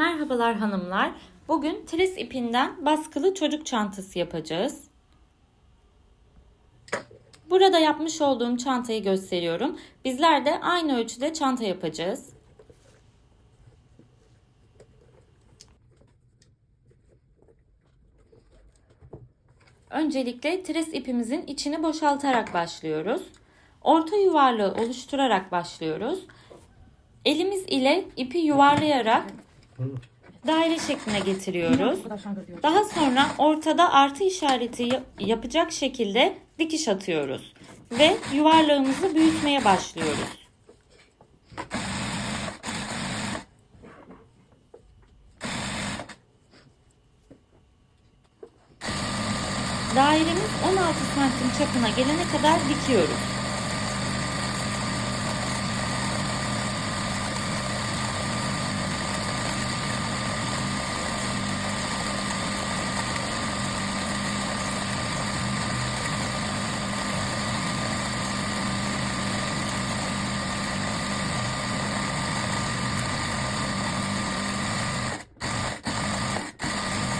Merhabalar hanımlar. Bugün tris ipinden baskılı çocuk çantası yapacağız. Burada yapmış olduğum çantayı gösteriyorum. Bizler de aynı ölçüde çanta yapacağız. Öncelikle tris ipimizin içini boşaltarak başlıyoruz. Orta yuvarlığı oluşturarak başlıyoruz. Elimiz ile ipi yuvarlayarak daire şekline getiriyoruz. Daha sonra ortada artı işareti ya- yapacak şekilde dikiş atıyoruz ve yuvarlağımızı büyütmeye başlıyoruz. Dairemiz 16 santim çapına gelene kadar dikiyoruz.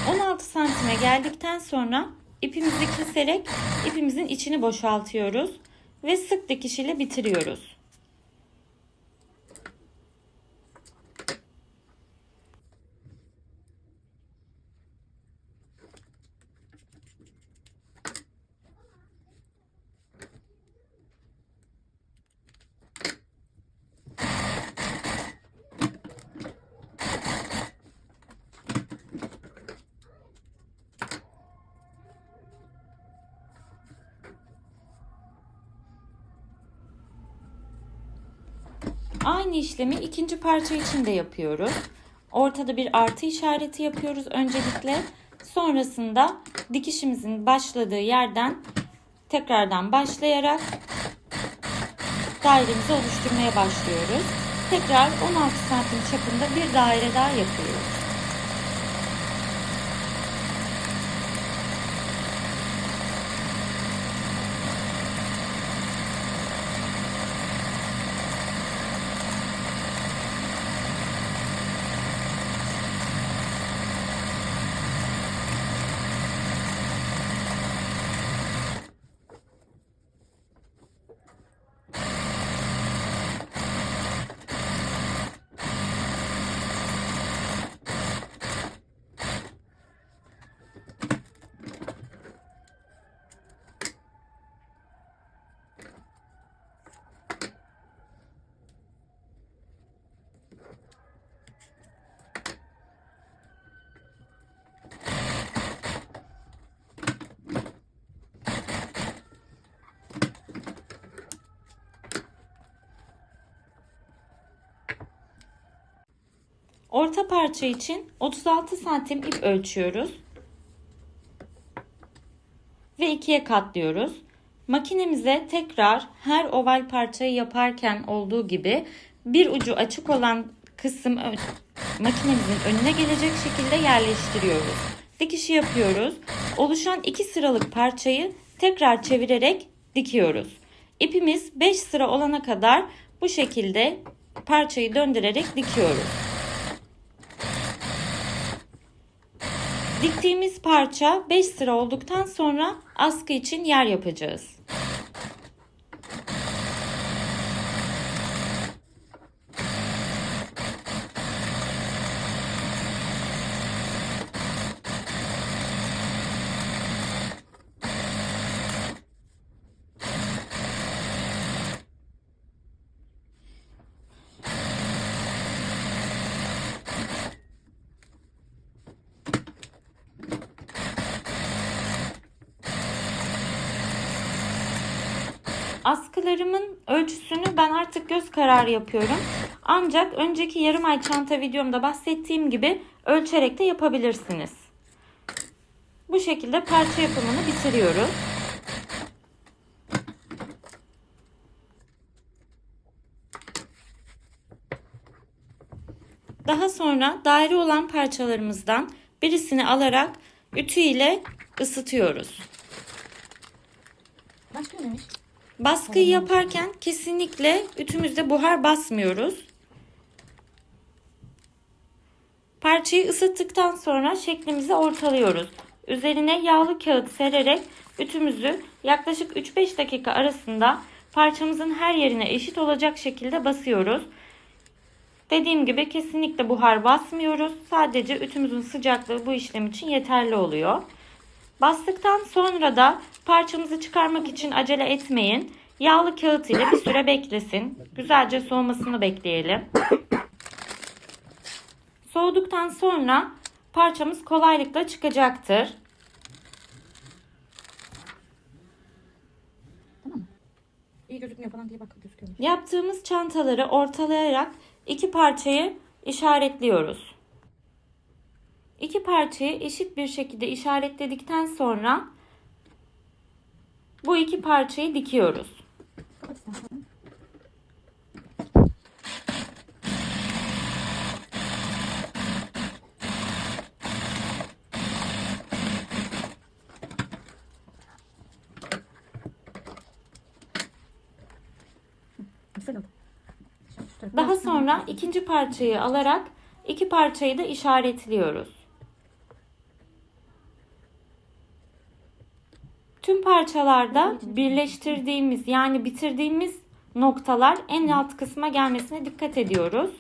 ...16 santime geldikten sonra ipimizi keserek ipimizin içini boşaltıyoruz ve sık dikiş ile bitiriyoruz. Aynı işlemi ikinci parça için de yapıyoruz. Ortada bir artı işareti yapıyoruz öncelikle. Sonrasında dikişimizin başladığı yerden tekrardan başlayarak dairemizi oluşturmaya başlıyoruz. Tekrar 16 santim çapında bir daire daha yapıyoruz. Orta parça için 36 santim ip ölçüyoruz. Ve ikiye katlıyoruz. Makinemize tekrar her oval parçayı yaparken olduğu gibi bir ucu açık olan kısım makinemizin önüne gelecek şekilde yerleştiriyoruz. Dikişi yapıyoruz. Oluşan iki sıralık parçayı tekrar çevirerek dikiyoruz. İpimiz 5 sıra olana kadar bu şekilde parçayı döndürerek dikiyoruz. Diktiğimiz parça 5 sıra olduktan sonra askı için yer yapacağız. Askılarımın ölçüsünü ben artık göz kararı yapıyorum. Ancak önceki yarım ay çanta videomda bahsettiğim gibi ölçerek de yapabilirsiniz. Bu şekilde parça yapımını bitiriyoruz. Daha sonra daire olan parçalarımızdan birisini alarak ütü ile ısıtıyoruz. Başka neymiş? Baskıyı yaparken kesinlikle ütümüzde buhar basmıyoruz. Parçayı ısıttıktan sonra şeklimizi ortalıyoruz. Üzerine yağlı kağıt sererek ütümüzü yaklaşık 3-5 dakika arasında parçamızın her yerine eşit olacak şekilde basıyoruz. Dediğim gibi kesinlikle buhar basmıyoruz. Sadece ütümüzün sıcaklığı bu işlem için yeterli oluyor. Bastıktan sonra da parçamızı çıkarmak için acele etmeyin. Yağlı kağıt ile bir süre beklesin. Güzelce soğumasını bekleyelim. Soğuduktan sonra parçamız kolaylıkla çıkacaktır. İyi gözükmüyor falan diye bak gözüküyor. Yaptığımız çantaları ortalayarak iki parçayı işaretliyoruz. İki parçayı eşit bir şekilde işaretledikten sonra bu iki parçayı dikiyoruz. Daha sonra ikinci parçayı alarak iki parçayı da işaretliyoruz. Tüm parçalarda birleştirdiğimiz yani bitirdiğimiz noktalar en alt kısma gelmesine dikkat ediyoruz.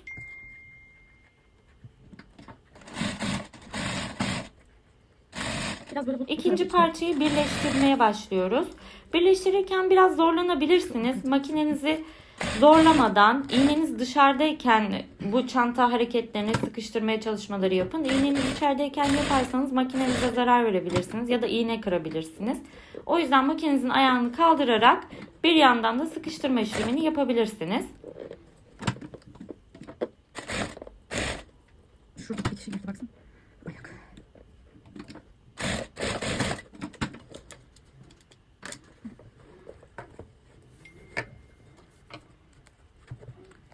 İkinci parçayı birleştirmeye başlıyoruz. Birleştirirken biraz zorlanabilirsiniz. Makinenizi zorlamadan iğneniz dışarıdayken bu çanta hareketlerini sıkıştırmaya çalışmaları yapın. İğneniz içerideyken yaparsanız makinenize zarar verebilirsiniz ya da iğne kırabilirsiniz. O yüzden makinenizin ayağını kaldırarak bir yandan da sıkıştırma işlemini yapabilirsiniz. Şurada bir kişi girdi baksana. Ayak.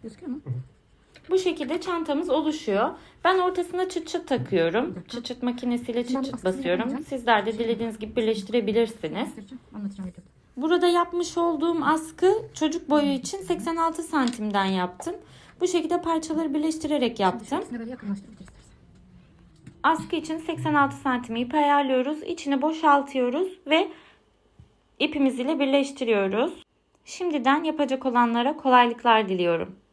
Gözüküyor mu? Bu şekilde çantamız oluşuyor. Ben ortasına çıt çıt takıyorum. Çıt çıt makinesiyle çıt çıt basıyorum. Sizler de dilediğiniz gibi birleştirebilirsiniz. Burada yapmış olduğum askı çocuk boyu için 86 santimden yaptım. Bu şekilde parçaları birleştirerek yaptım. Askı için 86 santim ip ayarlıyoruz. İçini boşaltıyoruz ve ipimiz ile birleştiriyoruz. Şimdiden yapacak olanlara kolaylıklar diliyorum.